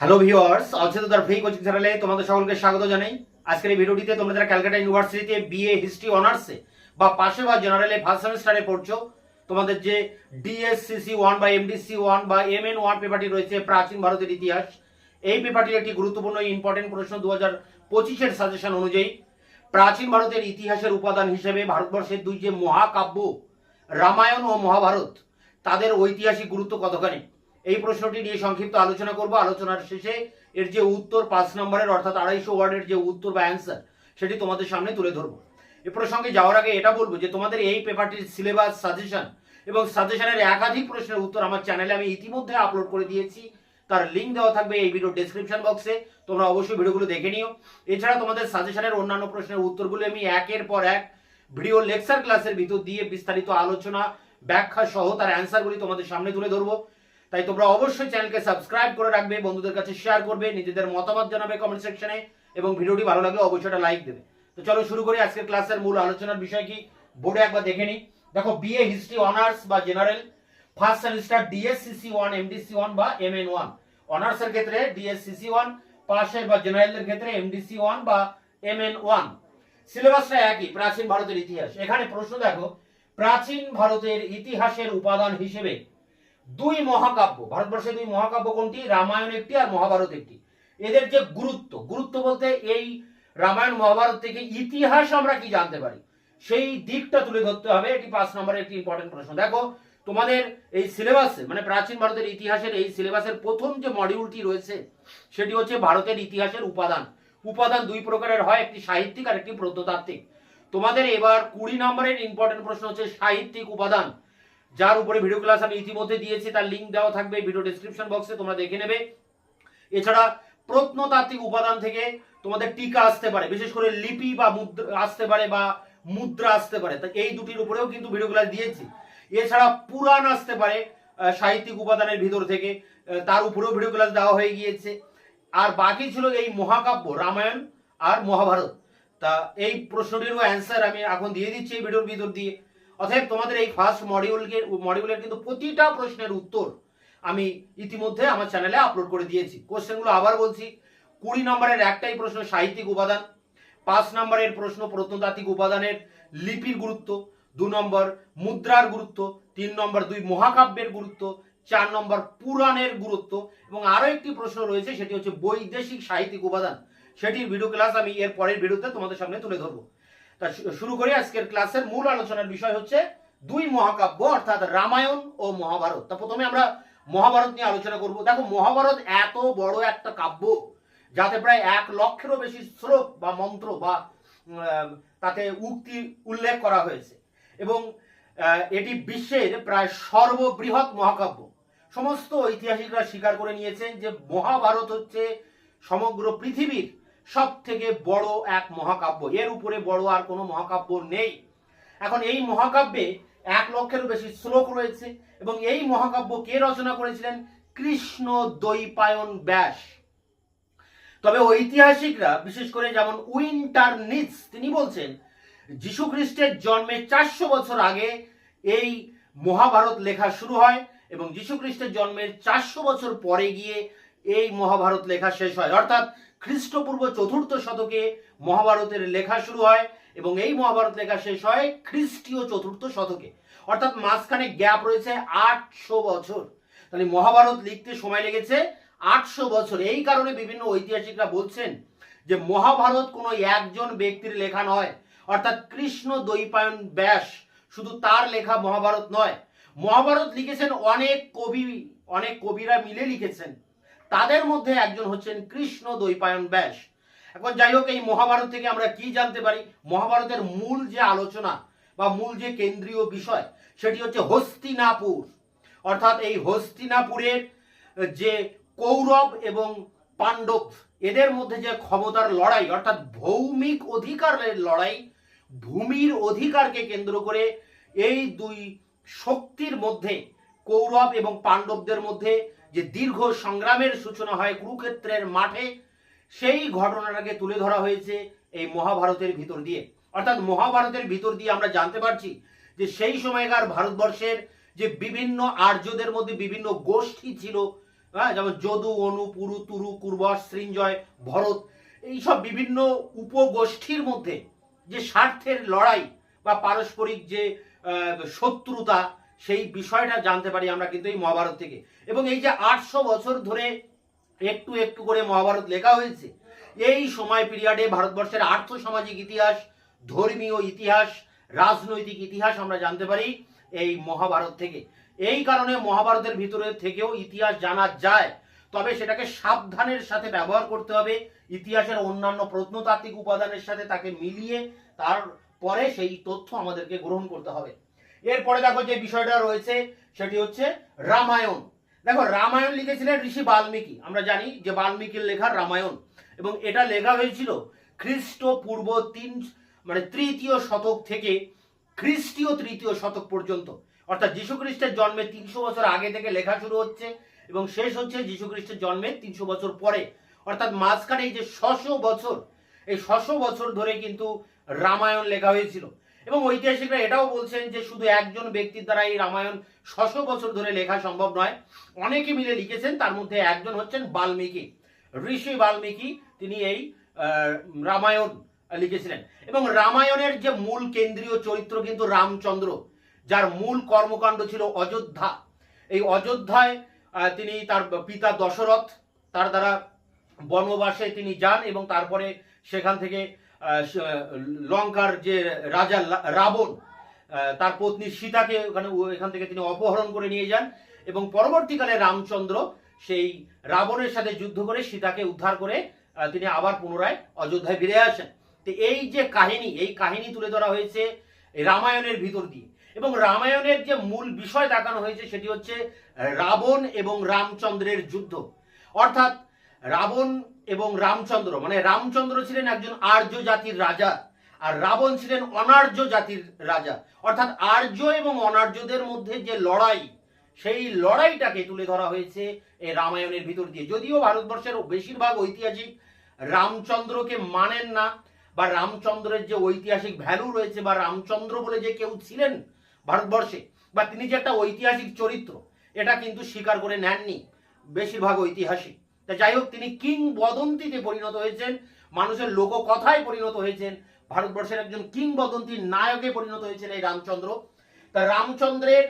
Hello viewers অচেতনার free coaching চ্যানেলে তোমাদের সকলকে স্বাগত জানাই। আজকের এই ভিডিওটিতে তোমরা যারা ক্যালকাটা ইউনিভার্সিটিতে বিএ হিস্ট্রি অনার্সে বা পাশে বা জেনারেলে ফার্স্ট সেমিস্টারে পড়ছো, তোমাদের যে ডিএসসিসি ওয়ান বা এমডিসি ওয়ান বা এম এন ওয়ান পেপারটি রয়েছে, প্রাচীন ভারতের ইতিহাস, এই পেপারটির একটি গুরুত্বপূর্ণ ইম্পর্টেন্ট প্রশ্ন দু হাজার পঁচিশের সাজেশন অনুযায়ী, প্রাচীন ভারতের ইতিহাসের উপাদান হিসেবে ভারতবর্ষের দুই যে মহাকাব্য, রামায়ণ ও মহাভারত, তাদের ঐতিহাসিক গুরুত্ব কতখানি? এই প্রশ্নটি নিয়ে সংক্ষিপ্ত আলোচনা করব। আলোচনার শেষে এর যে উত্তর পাঁচ নম্বরের অর্থাৎ আড়াইশো ওয়ার্ডের যে উত্তর বা অ্যান্সার সেটি তোমাদের সামনে তুলে ধরবো। এ প্রসঙ্গে যাওয়ার আগে এটা বলব যে তোমাদের এই পেপারটির সিলেবাস সাজেশন এবং সাজেশনের একাধিক প্রশ্নের উত্তর আমার চ্যানেলে আমি ইতিমধ্যে আপলোড করে দিয়েছি। তার লিঙ্ক দেওয়া থাকবে এই ভিডিও ডেসক্রিপশন বক্সে তোমরা অবশ্যই ভিডিওগুলো দেখে নিও। এছাড়া তোমাদের সাজেশনের অন্যান্য প্রশ্নের উত্তরগুলো আমি একের পর এক ভিডিও লেকচার ক্লাসের ভিতর দিয়ে বিস্তারিত আলোচনা, ব্যাখ্যা সহ তার অ্যান্সারগুলি তোমাদের সামনে তুলে ধরবো। তাই তোমরা অবশ্যই চ্যানেলকে সাবস্ক্রাইব করে রাখবে, বন্ধুদের কাছে শেয়ার করবে, নিজেদের মতামত জানাবে কমেন্ট সেকশনে এবং ভিডিওটি ভালো লাগলে অবশ্যই একটা লাইক দেবে। তো চলো শুরু করি, আজকের ক্লাসের মূল আলোচনার বিষয় কি? বোর্ডে একবার দেখে নিই। দেখো বিএ হিস্ট্রি অনার্স বা general first semester DSCC one MDC one বা এম এন ওয়ান অনার্সের ক্ষেত্রে ডিএসসিসি ওয়ান পাশের বা জেনারেলের ক্ষেত্রে এমডিসি ওয়ান বা এম এন ওয়ান সিলেবাসটা একই, প্রাচীন ভারতের ইতিহাস। এখানে প্রশ্ন দেখো, প্রাচীন ভারতের ইতিহাসের উপাদান হিসেবে দুই মহাকাব্য, ভারতবর্ষের দুই মহাকাব্য কোনটি? রামায়ণ একটি আর মহাভারত একটি। এদের যে গুরুত্ব গুরুত্ব বলতে এই রামায়ণ, মহাভারত থেকে ইতিহাস আমরা কি জানতে পারি? সেই দিকটা তুলে ধরতে হবে। এটি পাঁচ নম্বরের একটি ইম্পর্টেন্ট প্রশ্ন। দেখো, তোমাদের এই সিলেবাসে মানে প্রাচীন ভারতের ইতিহাসের এই সিলেবাসের প্রথম যে মডিউলটি রয়েছে, সেটি হচ্ছে ভারতের ইতিহাসের উপাদান। উপাদান দুই প্রকারের হয়, একটি সাহিত্যিক আর একটি প্রত্নতাত্ত্বিক। তোমাদের এবার কুড়ি নম্বরের ইম্পর্টেন্ট প্রশ্ন হচ্ছে সাহিত্যিক উপাদান। যার উপরে ভিডিও ক্লাস আমি ইতিমধ্যে দিয়েছি, তার লিঙ্ক দেওয়া থাকবে ভিডিও ডেসক্রিপশন বক্সে তোমরা দেখে নেবে। এছাড়া প্রত্নতাত্ত্বিক উপাদান থেকে তোমাদের টিকা আসতে পারে, বিশেষ করে লিপি বা মুদ্রা আসতে পারে বা মুদ্রা আসতে পারে। তা এই দুটির উপরেও কিন্তু ভিডিও ক্লাস দিয়েছি। এছাড়া পুরাণ আসতে পারে সাহিত্যিক উপাদানের ভিতর থেকে তার উপরেও ভিডিও ক্লাস দেওয়া হয়ে গিয়েছে। আর বাকি ছিল এই মহাকাব্য, রামায়ণ আর মহাভারত। তা এই প্রশ্নটিরও অ্যান্সার আমি এখন দিয়ে দিচ্ছি এই ভিডিওর ভিতর দিয়ে। অতএব তোমাদের এই ফার্স্ট মডিউলকে মডিউলের কিন্তু প্রতিটা প্রশ্নের উত্তর আমি ইতিমধ্যে আমার চ্যানেলে আপলোড করে দিয়েছি। কোশ্চেনগুলো আবার বলছি, কুড়ি নম্বরের একটাই প্রশ্ন সাহিত্যিক উপাদান, পাঁচ নম্বরের প্রশ্ন প্রত্নতাত্ত্বিক উপাদানের লিপির গুরুত্ব, দু নম্বর মুদ্রার গুরুত্ব, তিন নম্বর দুই মহাকাব্যের গুরুত্ব, চার নম্বর পুরাণের গুরুত্ব এবং আরও একটি প্রশ্ন রয়েছে, সেটি হচ্ছে বৈদেশিক সাহিত্যিক উপাদান। সেটির ভিডিও ক্লাস আমি এর পরের ভিডিওতে তোমাদের সামনে তুলে ধরবো। তা শুরু করি আজকের ক্লাসের মূল আলোচনার বিষয় হচ্ছে দুই মহাকাব্য, অর্থাৎ রামায়ণ ও মহাভারত। তা প্রথমে আমরা মহাভারত নিয়ে আলোচনা করব। দেখো, মহাভারত এত বড় একটা কাব্য, যাতে প্রায় এক লক্ষেরও বেশি শ্লোক বা মন্ত্র বা তাতে উক্তি উল্লেখ করা হয়েছে। এবং এটি বিশ্বের প্রায় সর্ববৃহৎ মহাকাব্য। সমস্ত ঐতিহাসিকরা স্বীকার করে নিয়েছেন যে মহাভারত হচ্ছে সমগ্র পৃথিবীর সব থেকে বড় এক মহাকাব্য। এর উপরে বড় আর কোনো মহাকাব্য নেই। এখন এই মহাকাব্যে এক লক্ষেরও বেশি শ্লোক রয়েছে এবং এই মহাকাব্য কে রচনা করেছিলেন? কৃষ্ণ দৈপায়ন ব্যাস। তবে ঐতিহাসিকরা, বিশেষ করে যেমন উইন্টার নিটস, তিনি বলছেন, যীশু খ্রিস্টের জন্মের চারশো বছর আগে এই মহাভারত লেখা শুরু হয় এবং যীশু খ্রিস্টের জন্মের চারশো বছর পরে গিয়ে এই মহাভারত লেখা শেষ হয়। অর্থাৎ খ্রিস্টপূর্ব চতুর্থ শতকে মহাভারতের লেখা শুরু হয় এবং এই মহাভারত লেখা শেষ হয় খ্রিস্টীয় চতুর্থ শতকে। অর্থাৎ মাঝখানে গ্যাপ রয়েছে আটশো বছর। তাহলে মহাভারত লিখতে সময় লেগেছে আটশো বছর। এই কারণে বিভিন্ন ঐতিহাসিকরা বলছেন যে মহাভারত কোনো একজন ব্যক্তির লেখা নয়। অর্থাৎ কৃষ্ণ দৈপায়ন ব্যাস শুধু তার লেখা মহাভারত নয়। মহাভারত লিখেছেন অনেক কবি, অনেক কবিরা মিলে লিখেছেন। তাদের মধ্যে একজন হচ্ছেন কৃষ্ণ দৈপায়ন ব্যাস। এখন যাই হোক, এই মহাভারত থেকে আমরা কি জানতে পারি? মহাভারতের মূল যে আলোচনা বা মূল যে কেন্দ্রীয় বিষয়, সেটি হচ্ছে হস্তিনাপুর। অর্থাৎ এই হস্তিনাপুরের যে কৌরব এবং পাণ্ডব, এদের মধ্যে যে ক্ষমতার লড়াই, অর্থাৎ ভৌমিক অধিকারের লড়াই, ভূমির অধিকারকে কেন্দ্র করে এই দুই শক্তির মধ্যে, কৌরব এবং পাণ্ডবদের মধ্যে যে দীর্ঘ সংগ্রামের সূচনা হয় কুরুক্ষেত্রের মাঠে, সেই ঘটনাটাকে তুলে ধরা হয়েছে এই মহাভারতের ভিতর দিয়ে। অর্থাৎ মহাভারতের ভিতর দিয়ে আমরা জানতে পারছি যে সেই সময়কার ভারতবর্ষের যে বিভিন্ন আর্যদের মধ্যে বিভিন্ন গোষ্ঠী ছিল হ্যাঁ যেমন যদু, অনু, পুরু, তুরু, কুর্বশ, সৃঞ্জয়, ভরত, এইসব বিভিন্ন উপগোষ্ঠীর মধ্যে যে স্বার্থের লড়াই বা পারস্পরিক যে শত্রুতা সেই বিষয়টা জানতে পারি আমরা কিন্তু এই মহাভারত থেকে। এবং এই যে আটশো বছর ধরে একটু একটু করে মহাভারত লেখা হয়েছে, এই সময় পিরিয়ডে ভারতবর্ষের আর্থ সামাজিক ইতিহাস, ধর্মীয় ইতিহাস, রাজনৈতিক ইতিহাস আমরা জানতে পারি এই মহাভারত থেকে। এই কারণে মহাভারতের ভিতরে থেকেও ইতিহাস জানা যায়। তবে সেটাকে সাবধানের সাথে ব্যবহার করতে হবে, ইতিহাসের অন্যান্য প্রত্নতাত্ত্বিক উপাদানের সাথে তাকে মিলিয়ে তারপরে সেই তথ্য আমাদেরকে গ্রহণ করতে হবে। এরপরে দেখো যে বিষয়টা রয়েছে, সেটি হচ্ছে রামায়ণ। দেখো, রামায়ণ লিখেছিলেন ঋষি বাল্মীকি। আমরা জানি যে বাল্মীকির লেখা রামায়ণ। এবং এটা লেখা হয়েছিল খ্রিস্টপূর্ব তিন মানে তৃতীয় শতক থেকে খ্রিস্টীয় তৃতীয় শতক পর্যন্ত। অর্থাৎ খ্রিস্টের জন্মের তিনশো বছর আগে থেকে লেখা শুরু হচ্ছে এবং শেষ হচ্ছে যীশু খ্রিস্টের জন্মের তিনশো বছর পরে। অর্থাৎ মাঝখানে এই যে ছশো বছর, এই ছশো বছর ধরে কিন্তু রামায়ণ লেখা হয়েছিল। এবং ঐতিহাসিকরা এটাও বলছেন যে শুধু একজন ব্যক্তির দ্বারা এই রামায়ণ ছশো বছর ধরে লেখা সম্ভব নয়। অনেকে মিলে লিখেছেন, তার মধ্যে একজন হচ্ছেন বাল্মীকি, ঋষি বাল্মীকি, তিনি এই রামায়ণ লিখেছিলেন। এবং রামায়ণের যে মূল কেন্দ্রীয় চরিত্র কিন্তু রামচন্দ্র, যার মূল কর্মকাণ্ড ছিল অযোধ্যা। এই অযোধ্যায় তিনি তার পিতা দশরথ, তার দ্বারা বনবাসে তিনি যান এবং তারপরে সেখান থেকে লঙ্কার যে রাজা রাবণ তার পত্নী সীতাকে ওখানে এখান থেকে তিনি অপহরণ করে নিয়ে যান এবং পরবর্তীকালে রামচন্দ্র সেই রাবণের সাথে যুদ্ধ করে সীতাকে উদ্ধার করে তিনি আবার পুনরায় অযোধ্যায় ফিরে আসেন। তো এই যে কাহিনী, এই কাহিনী তুলে ধরা হয়েছে রামায়ণের ভিতর দিয়ে এবং রামায়ণের যে মূল বিষয় দেখানো হয়েছে সেটি হচ্ছে রাবণ এবং রামচন্দ্রের যুদ্ধ। অর্থাৎ রাবণ এবং রামচন্দ্র মানে রামচন্দ্র ছিলেন একজন আর্য জাতির রাজা আর রাবণ ছিলেন অনার্য জাতির রাজা। অর্থাৎ আর্য এবং অনার্যদের মধ্যে যে লড়াই, সেই লড়াইটাকে তুলে ধরা হয়েছে এই রামায়ণের ভিতর দিয়ে। যদিও ভারতবর্ষের বেশিরভাগ ঐতিহাসিক রামচন্দ্রকে মানেন না বা রামচন্দ্রের যে ঐতিহাসিক ভ্যালু রয়েছে বা রামচন্দ্র বলে যে কেউ ছিলেন ভারতবর্ষে বা তিনি যে একটা ঐতিহাসিক চরিত্র, এটা কিন্তু স্বীকার করে নেননি বেশিরভাগ ঐতিহাসিক। তা যাই হোক, তিনি কিংবদন্তিতে পরিণত হয়েছেন। মানুষের লোককথায় পরিণত হয়েছেন। ভারতবর্ষের একজন কিংবদন্তির নায়কে পরিণত হয়েছেন এই রামচন্দ্র। তা রামচন্দ্রের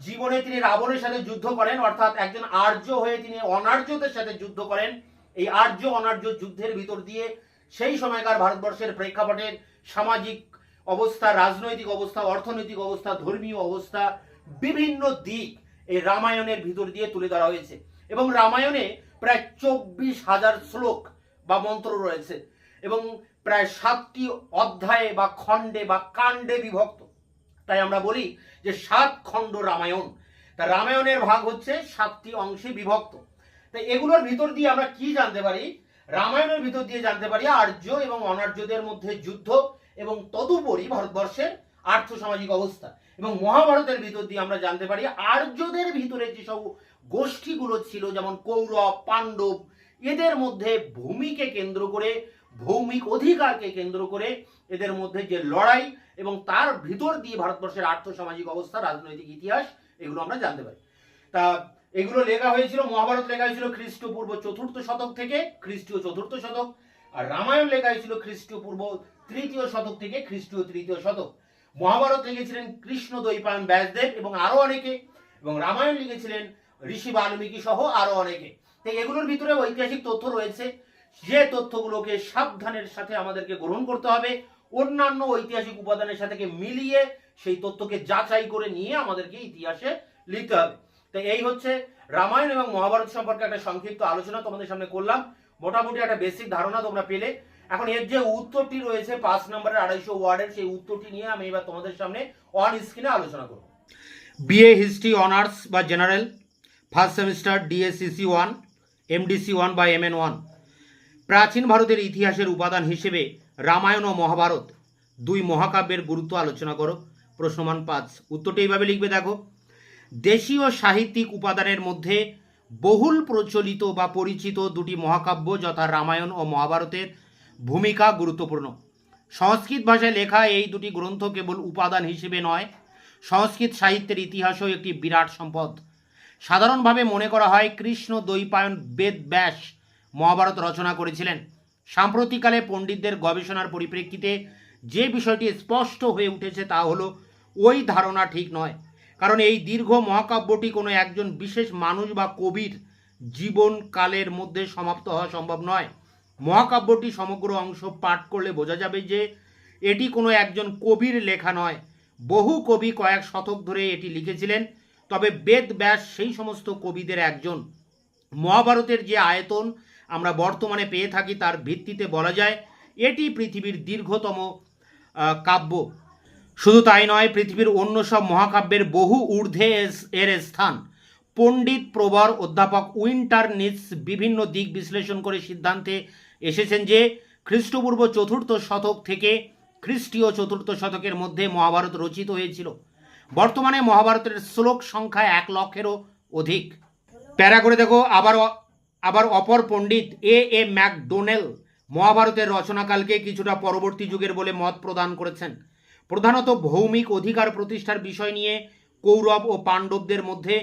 জীবনে তিনি রাবণের সাথে যুদ্ধ করেন, অর্থাৎ একজন আর্য হয়ে তিনি অনার্যদের সাথে যুদ্ধ করেন। এই আর্য অনার্য যুদ্ধের ভিতর দিয়ে সেই সময়কার ভারতবর্ষের প্রেক্ষাপটের সামাজিক অবস্থা, রাজনৈতিক অবস্থা, অর্থনৈতিক অবস্থা, ধর্মীয় অবস্থা বিভিন্ন দিক এই রামায়ণের ভিতর দিয়ে তুলে ধরা হয়েছে। এবং রামায়ণে প্রায় চব্বিশ হাজার শ্লোক বা মন্ত্র রয়েছে এবং প্রায় সাতটি অধ্যায়ে বা খণ্ডে বা কাণ্ডে বিভক্ত। তাই আমরা বলি যে সাত খণ্ড রামায়ণ। তা রামায়ণের ভাগ হচ্ছে সাতটি অংশে বিভক্ত। তাই এগুলোর ভিতর দিয়ে আমরা কি জানতে পারি? রামায়ণের ভিতর দিয়ে জানতে পারি আর্য এবং অনার্যদের মধ্যে যুদ্ধ এবং তদুপরি ভারতবর্ষের আর্থ সামাজিক অবস্থা। এবং মহাভারতের ভিতর দিয়ে আমরা জানতে পারি আর্যদের ভিতরে যেসব গোষ্ঠীগুলো ছিল, যেমন কৌরব, পাণ্ডব, এদের মধ্যে ভূমিকে কেন্দ্র করে, ভৌমিক অধিকারকে কেন্দ্র করে এদের মধ্যে যে লড়াই এবং তার ভিতর দিয়ে ভারতবর্ষের আর্থ সামাজিক অবস্থা, রাজনৈতিক ইতিহাস, এগুলো আমরা জানতে পারি। তা এগুলো লেখা হয়েছিল, মহাভারত লেখা হয়েছিল খ্রিস্টপূর্ব চতুর্থ শতক থেকে খ্রিস্টীয় চতুর্থ শতক, আর রামায়ণ লেখা হয়েছিল খ্রিস্টপূর্ব তৃতীয় শতক থেকে খ্রিস্টীয় তৃতীয় শতক। মহাভারত লিখেছিলেন কৃষ্ণ দৈপায়ন ব্যাসদেব এবং আরও অনেকে, এবং রামায়ণ লিখেছিলেন ঋষি বাল্মীকি সহ আরও অনেকে। তো এগুলোর ভিতরে ঐতিহাসিক তথ্য রয়েছে। যে তথ্যগুলোকে সাবধানের সাথে আমাদেরকে গ্রহণ করতে হবে, অন্যান্য ঐতিহাসিক উপাদানের সাথে মিলিয়ে সেই তথ্যকে যাচাই করে নিয়ে আমাদেরকে ইতিহাসে লিখতে হবে। তো এই হচ্ছে রামায়ণ এবং মহাভারত সম্পর্কে একটা সংক্ষিপ্ত আলোচনা তোমাদের সামনে করলাম। মোটামুটি একটা বেসিক ধারণা তোমরা পেলে। এখন এর যে উত্তরটি রয়েছে পাঁচ নম্বরের আড়াইশো ওয়ার্ডের, সেই উত্তরটি নিয়ে আমি এবার তোমাদের সামনে অন স্ক্রিনে আলোচনা করব। বিএ হিস্ট্রি অনার্স বা general first semester DSCC one MDC one বা এমএন ওয়ান প্রাচীন ভারতের ইতিহাসের উপাদান হিসেবে রামায়ণ ও মহাভারত দুই মহাকাব্যের গুরুত্ব আলোচনা করো, প্রশ্নমান পাঁচ। উত্তরটি এইভাবে লিখবে, দেখো, দেশীয় সাহিত্যিক উপাদানের মধ্যে বহুল প্রচলিত বা পরিচিত দুটি মহাকাব্য, যথা রামায়ণ ও মহাভারতের ভূমিকা গুরুত্বপূর্ণ। সংস্কৃত ভাষায় লেখা এই দুটি গ্রন্থ কেবল উপাদান হিসেবে নয়, সংস্কৃত সাহিত্যের ইতিহাসও একটি বিরাট সম্পদ। সাধারণভাবে মনে করা হয়, কৃষ্ণ দ্বৈপায়ন বেদ ব্যাস মহাভারত রচনা করেছিলেন। সাম্প্রতিককালে পণ্ডিতদের গবেষণার পরিপ্রেক্ষিতে যে বিষয়টি স্পষ্ট হয়ে উঠেছে তা হলো, ওই ধারণা ঠিক নয়। কারণ এই দীর্ঘ মহাকাব্যটি কোনো একজন বিশেষ মানুষ বা কবির জীবনকালের মধ্যে সমাপ্ত হওয়া সম্ভব নয়। মহাকাব্যটি সমগ্র অংশ পাঠ করলে বোঝা যাবে যে এটি কোনো একজন কবির লেখা নয়। বহু কবি কয়েক শতক ধরে এটি লিখেছিলেন, তবে বেদ ব্যাস সেই সমস্ত কবিদের একজন। মহাভারতের যে আয়তন আমরা বর্তমানে পেয়ে থাকি তার ভিত্তিতে বলা যায়, এটি পৃথিবীর দীর্ঘতম কাব্য। শুধু তাই নয়, পৃথিবীর অন্য সব মহাকাব্যের বহু ঊর্ধ্বে এর স্থান। পণ্ডিত প্রবর অধ্যাপক উইন্টার নিটস বিভিন্ন দিক বিশ্লেষণ করে সিদ্ধান্তে এসেছেন যে খ্রিস্টপূর্ব চতুর্থ শতক থেকে খ্রিস্টীয় চতুর্থ শতকের মধ্যে মহাভারত রচিত হয়েছিল। বর্তমানে মহাভারতের শ্লোক সংখ্যা এক লক্ষেরও অধিক। প্যারা করে দেখো, আবার আবার অপর পণ্ডিত এ এ ম্যাকডোনেল মহাভারতের রচনাকালকে কিছুটা পরবর্তী যুগের বলে মত প্রদান করেছেন। প্রধানত ভৌমিক অধিকার প্রতিষ্ঠার বিষয় নিয়ে কৌরব ও পাণ্ডবদের মধ্যে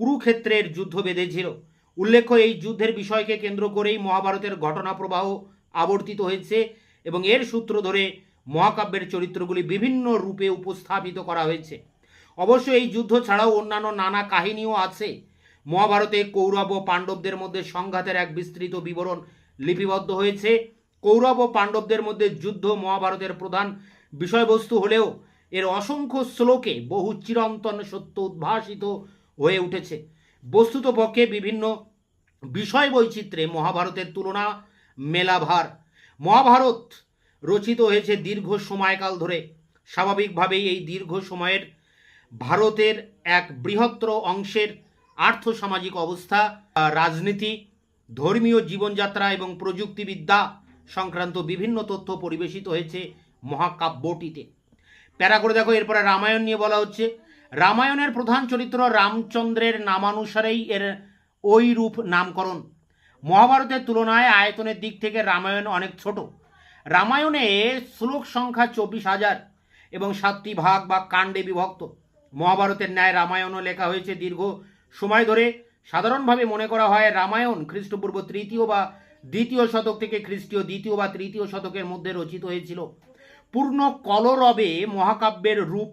কুরুক্ষেত্রের যুদ্ধ বেঁধেছিল উল্লেখ্য, এই যুদ্ধের বিষয়কে কেন্দ্র করেই মহাভারতের ঘটনা প্রবাহ আবর্তিত হয়েছে এবং এর সূত্র ধরে মহাকাব্যের চরিত্রগুলি বিভিন্ন রূপে উপস্থাপিত করা হয়েছে। অবশ্য এই যুদ্ধ ছাড়াও অন্যান্য নানা কাহিনীও আছে। মহাভারতে কৌরব ও পাণ্ডবদের মধ্যে সংঘাতের এক বিস্তৃত বিবরণ লিপিবদ্ধ হয়েছে। কৌরব ও পাণ্ডবদের মধ্যে যুদ্ধ মহাভারতের প্রধান বিষয়বস্তু হলেও এর অসংখ্য শ্লোকে বহু চিরন্তন সত্য উদ্ভাসিত হয়ে উঠেছে। বস্তুত পক্ষে বিভিন্ন বিষয় বৈচিত্র্যে মহাভারতের তুলনা মেলাভার। মহাভারত রচিত হয়েছে দীর্ঘ সময়কাল ধরে। স্বাভাবিকভাবেই এই দীর্ঘ সময়ের ভারতের এক বৃহত্তর অংশের আর্থসামাজিক অবস্থা, রাজনীতি, ধর্মীয় জীবনযাত্রা এবং প্রযুক্তিবিদ্যা সংক্রান্ত বিভিন্ন তথ্য পরিবেশিত হয়েছে মহাকাব্যটিতে। প্যারা করে দেখো, এরপরে রামায়ণ নিয়ে বলা হচ্ছে। রামায়ণের প্রধান চরিত্র রামচন্দ্রের নামানুসারেই এর ওই রূপ নামকরণ। মহাভারতের তুলনায় আয়তনের দিক থেকে রামায়ণ অনেক ছোট। রামায়ণে শ্লোক সংখ্যা চব্বিশ হাজার এবং সাতটি ভাগ বা কাণ্ডে বিভক্ত। মহাভারতের ন্যায় রামায়ণও লেখা হয়েছে দীর্ঘ সময় ধরে। সাধারণভাবে মনে করা হয় রামায়ণ খ্রিস্টপূর্ব তৃতীয় বা দ্বিতীয় শতক থেকে খ্রিস্টীয় দ্বিতীয় বা তৃতীয় শতকের মধ্যে রচিত হয়েছিল। পূর্ণ কলরবে মহাকাব্যের রূপ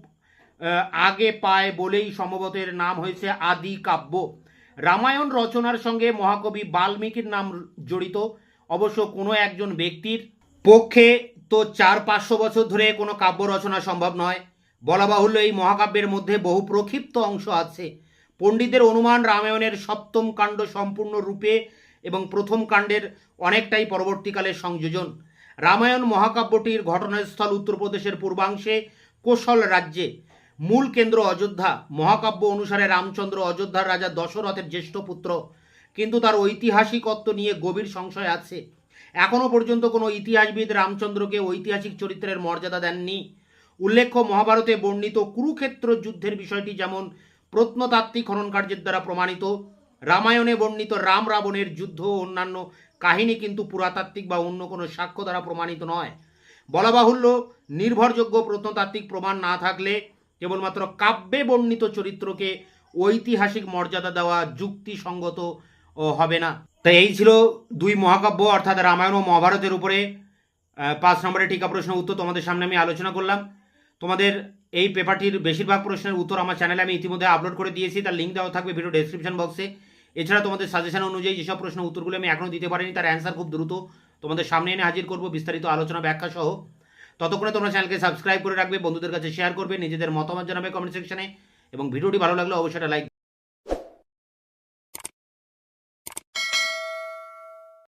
আগে পায় বলেই সম্ভবত এর নাম হয়েছে আদি কাব্য। রামায়ণ রচনার সঙ্গে মহাকবি বাল্মীকির নাম জড়িত। অবশ্য কোনো একজন ব্যক্তির পক্ষে তো চার পাঁচশো বছর ধরে কোনো কাব্য রচনা সম্ভব নয়। বলা বাহুল্য এই মহাকাব্যের মধ্যে বহু প্রক্ষিপ্ত অংশ আছে। পণ্ডিতের অনুমান রামায়ণের সপ্তম কাণ্ড সম্পূর্ণ রূপে এবং প্রথম কাণ্ডের অনেকটাই পরবর্তীকালে সংযোজন। রামায়ণ মহাকাব্যটির ঘটনাস্থল উত্তরপ্রদেশের পূর্বাংশে কোশল রাজ্যে। মূল কেন্দ্র অযোধ্যা। মহাকাব্য অনুসারে রামচন্দ্র অযোধ্যার রাজা দশরথের জ্যেষ্ঠ পুত্র। কিন্তু তার ঐতিহাসিকত্ব নিয়ে গভীর সংশয় আছে। এখনও পর্যন্ত কোনো ইতিহাসবিদ রামচন্দ্রকে ঐতিহাসিক চরিত্রের মর্যাদা দেননি। উল্লেখ্য, মহাভারতে বর্ণিত কুরুক্ষেত্র যুদ্ধের বিষয়টি যেমন প্রত্নতাত্ত্বিক খনন কার্যের দ্বারা প্রমাণিত, রামায়ণে বর্ণিত রাম রাবণের যুদ্ধ ও অন্যান্য কাহিনী কিন্তু পুরাতাত্ত্বিক বা অন্য কোনো সাক্ষ্য দ্বারা প্রমাণিত নয়। বলা বাহুল্য, নির্ভরযোগ্য প্রত্নতাত্ত্বিক প্রমাণ না থাকলে কেবলমাত্র কাব্যে বর্ণিত চরিত্রকে ঐতিহাসিক মর্যাদা দেওয়া যুক্তিসঙ্গত হবে না। তাই এই ছিল দুই মহাকাব্য, অর্থাৎ রামায়ণ ও মহাভারতের উপরে পাঁচ নম্বরের টিকা প্রশ্নের উত্তর তোমাদের সামনে আমি আলোচনা করলাম। তোমাদের এই পেপারটির বেশিরভাগ প্রশ্নের উত্তর আমার চ্যানেলে আমি ইতিমধ্যে আপলোড করে দিয়েছি, তার লিঙ্ক দেওয়া থাকবে ভিডিও ডেসক্রিপশন বক্সে এছাড়া তোমাদের সাজেশন অনুযায়ী যেসব প্রশ্ন উত্তরগুলো আমি এখনও দিতে পারিনি, তার অ্যান্সার খুব দ্রুত তোমাদের সামনে এনে হাজির করব, বিস্তারিত আলোচনা ব্যাখ্যা সহ। ততক্ষণে তোমরা চ্যানেলকে সাবস্ক্রাইব করে রাখবে, বন্ধুদের কাছে শেয়ার করবে, নিজেদের মতামত জানাবে কমেন্ট সেকশনে এবং ভিডিওটি ভালো লাগলে অবশ্যই লাইক